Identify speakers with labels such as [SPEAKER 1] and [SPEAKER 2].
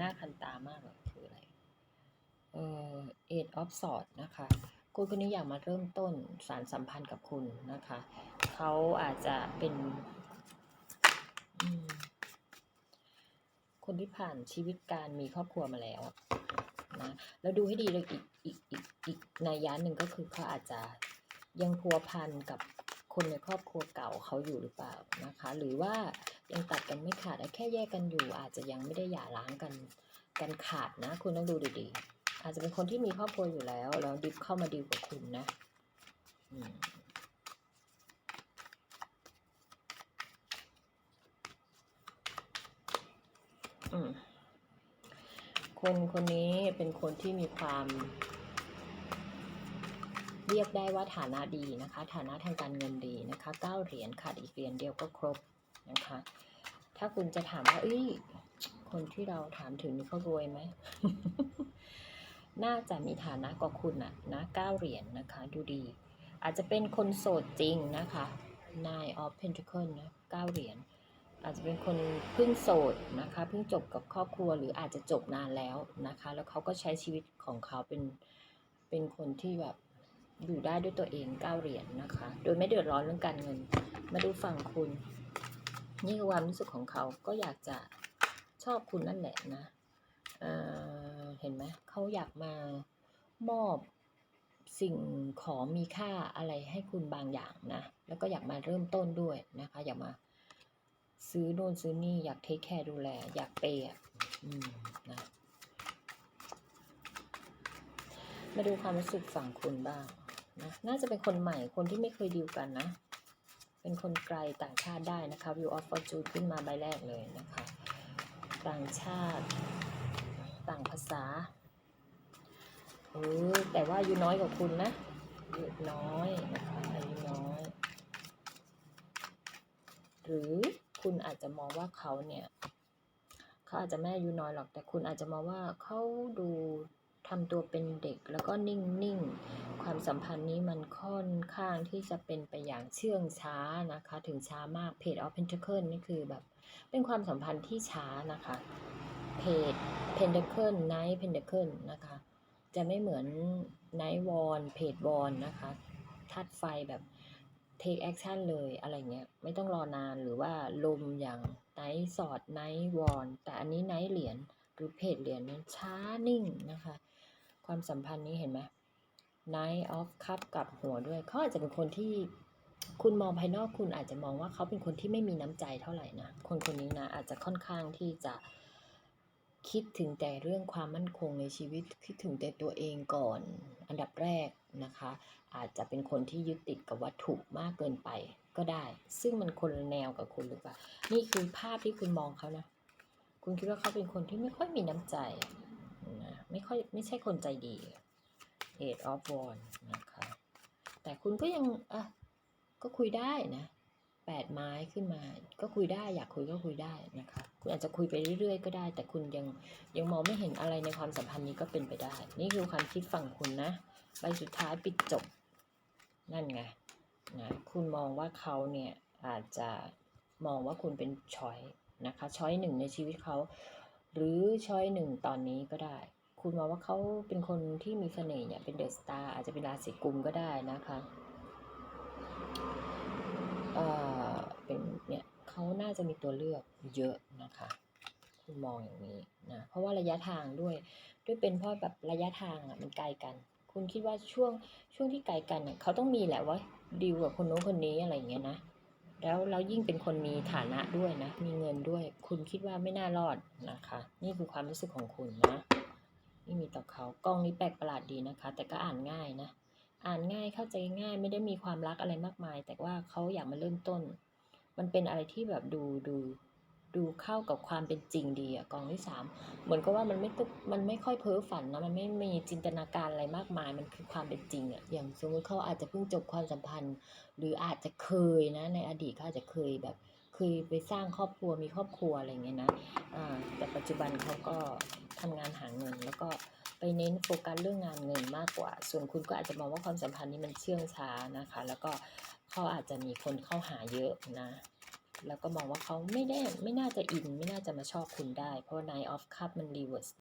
[SPEAKER 1] หน้าคันตามากเลยคืออะไร เอ่อเอดออฟสอดนะคะ คุณคนนี้อยากมาเริ่มต้นสารสัมพันธ์กับคุณนะคะ เขาอาจจะเป็นคนที่ผ่านชีวิตการมีครอบครัวมาแล้วนะแล้วดูให้ดีเลยอีกอีกอีกอีกในยยะหนึ่งก็คือเขาอาจจะยังพัวพันกับคนในครอบครัวเก่าเขาอยู่หรือเปล่านะคะ หรือว่า ยังตัดกันไม่ขาดแค่แยกกันอยู่ อาจจะยังไม่ได้หย่าร้างกันกันขาดนะ คุณต้องดูดีๆ อาจจะเป็นคนที่มีครอบครัวอยู่แล้ว แล้วดิฟเข้ามาดีลกับคุณนะอืมคนคนนี้เป็นคนที่มีความเรียกได้ว่าฐานะดีนะคะ ฐานะทางการเงินดีนะคะเก้าเหรียญขาดอีกเหรียญเดียวก็ครบ นะคะ ถ้าคุณจะถามว่าเอ้ยคนที่เราถามถึงนี่เขารวยไหม น่าจะมีฐานะกว่าคุณอะนะเก้าเหรียญนะคะ ดูดี อาจจะเป็นคนโสดจริงนะคะ Nine of Pentacles นะเก้าเหรียญ อาจจะเป็นคนเพิ่งโสดนะคะ เพิ่งจบกับครอบครัวหรืออาจจะจบนานแล้วนะคะ แล้วเขาก็ใช้ชีวิตของเขาเป็นเป็นคนที่แบบอยู่ได้ด้วยตัวเองเก้าเหรียญนะคะ โดยไม่เดือดร้อนเรื่องการเงิน มาดูฝั่งคุณ นี่คือความรู้สึกของเขาก็อยากจะชอบคุณนั่นแหละนะเอ่อเห็นไหมเขาอยากมามอบสิ่งของมีค่าอะไรให้คุณบางอย่างนะ แล้วก็อยากมาเริ่มต้นด้วยนะคะ อยากมาซื้อโน่นซื้อนี่ อยากเทคแคร์ดูแล อยากเปย์อะอืมนะ มาดูความรู้สึกฝั่งคุณบ้างนะ น่าจะเป็นคนใหม่ คนที่ไม่เคยดีลกันนะ เป็นคนไกลต่างชาติได้นะคะ View of Fortune ขึ้นมาใบแรกเลยนะคะ ต่างชาติ ต่างภาษาเออแต่ว่าอายุน้อยกว่าคุณนะอายุน้อยนะคะอายุน้อย หรือคุณอาจจะมองว่าเขาเนี่ยเขาอาจจะไม่อายุน้อยหรอก แต่คุณอาจจะมองว่าเขาดูทำตัวเป็นเด็กแล้วก็นิ่ง ความสัมพันธ์นี้มันค่อนข้างที่จะเป็นไปอย่างเชื่องช้านะคะ ถึงช้ามาก Page of Pentacle นี่คือแบบ เป็นความสัมพันธ์ที่ช้านะคะ Page Pentacle Knight Pentacle นะคะ จะไม่เหมือน Night Wand Page Wand นะคะทัดไฟแบบ take action เลยอะไรเงี้ยไม่ต้องรอนานหรือว่าลมอย่างไนท์สอดไนท์วอนแต่อันนี้ไนท์เหรียญหรือเพจเหรียญนั้นช้านิ่งนะคะ ความสัมพันธ์นี้เห็นไหม Night of Cup กับหัวด้วยเขาอาจจะเป็นคนที่คุณมองภายนอกคุณอาจจะมองว่าเขาเป็นคนที่ไม่มีน้ำใจเท่าไหร่นะ คนคนนี้นะอาจจะค่อนข้างที่จะคิดถึงแต่เรื่องความมั่นคงในชีวิตคิดถึงแต่ตัวเองก่อน อันดับแรกนะคะ อาจจะเป็นคนที่ยึดติดกับวัตถุมากเกินไปก็ได้ ซึ่งมันคนละแนวกับคุณหรือเปล่านี่คือภาพที่คุณมองเขานะ คุณคิดว่าเขาเป็นคนที่ไม่ค่อยมีน้ำใจนะไม่ค่อยไม่ใช่คนใจดี Eight of Wands นะคะ แต่คุณก็ยังอะก็คุยได้นะแปดไม้ขึ้นมา ก็คุยได้อยากคุยก็คุยได้นะคะ คุณอาจจะคุยไปเรื่อยๆ ก็ได้ แต่คุณยังยังมองไม่เห็นอะไรในความสัมพันธ์นี้ก็เป็นไปได้ นี่คือความคิดฝั่งคุณนะใบสุดท้ายปิดจบ นั่นไงนะคุณมองว่าเขาเนี่ยอาจจะมองว่าคุณเป็นช้อยนะคะช้อยหนึ่งในชีวิตเขา หรือช้อยหนึ่งตอนนี้ก็ได้ คุณมองว่าเขาเป็นคนที่มีเสน่ห์เนี่ยเป็นเดอะสตาร์อาจจะเป็นราศีกุมก็ได้นะคะเอ่อเป็นเนี่ยเขาน่าจะมีตัวเลือกเยอะนะคะ คุณมองอย่างนี้นะเพราะว่าระยะทางด้วย ด้วยเป็นเพราะแบบระยะทางอะมันไกลกัน คุณคิดว่าช่วงช่วงที่ไกลกันเนี่ยเขาต้องมีแหละว่าดีลกับคนโน้นคนนี้อะไรอย่างเงี้ยนะแล้วแล้วยิ่งเป็นคนมีฐานะด้วยนะ มีเงินด้วย คุณคิดว่าไม่น่ารอดนะคะ นี่คือความรู้สึกของคุณนะ นี่มีต่อเขากล้องนี้แปลกประหลาดดีนะคะ แต่ก็อ่านง่ายนะ อ่านง่ายเข้าใจง่ายไม่ได้มีความรักอะไรมากมาย แต่ว่าเขาอยากมาเริ่มต้น มันเป็นอะไรที่แบบดูดูดูเข้ากับความเป็นจริงดีอะกองที่สามเหมือนกับว่ามันไม่ตึกมันไม่ค่อยเพ้อฝันนะมันไม่มีจินตนาการอะไรมากมาย มันคือความเป็นจริงอะอย่างสมมติเขาอาจจะเพิ่งจบความสัมพันธ์ หรืออาจจะเคยนะ ในอดีตเขาอาจจะเคยแบบเคยไปสร้างครอบครัวมีครอบครัวอะไรเงี้ยนะอ่าแต่ปัจจุบันเขาก็ ทำงานหาเงิน แล้วก็ไปเน้นโฟกัสเรื่องงานเงินมากกว่า ส่วนคุณก็อาจจะมองว่าความสัมพันธ์นี้มันเชื่องช้านะคะ แล้วก็เขาอาจจะมีคนเข้าหาเยอะนะแล้วก็มองว่าเขาไม่ได้ไม่น่าจะอิน ไม่น่าจะมาชอบคุณได้ เพราะว่า Nine of Cup มัน reverse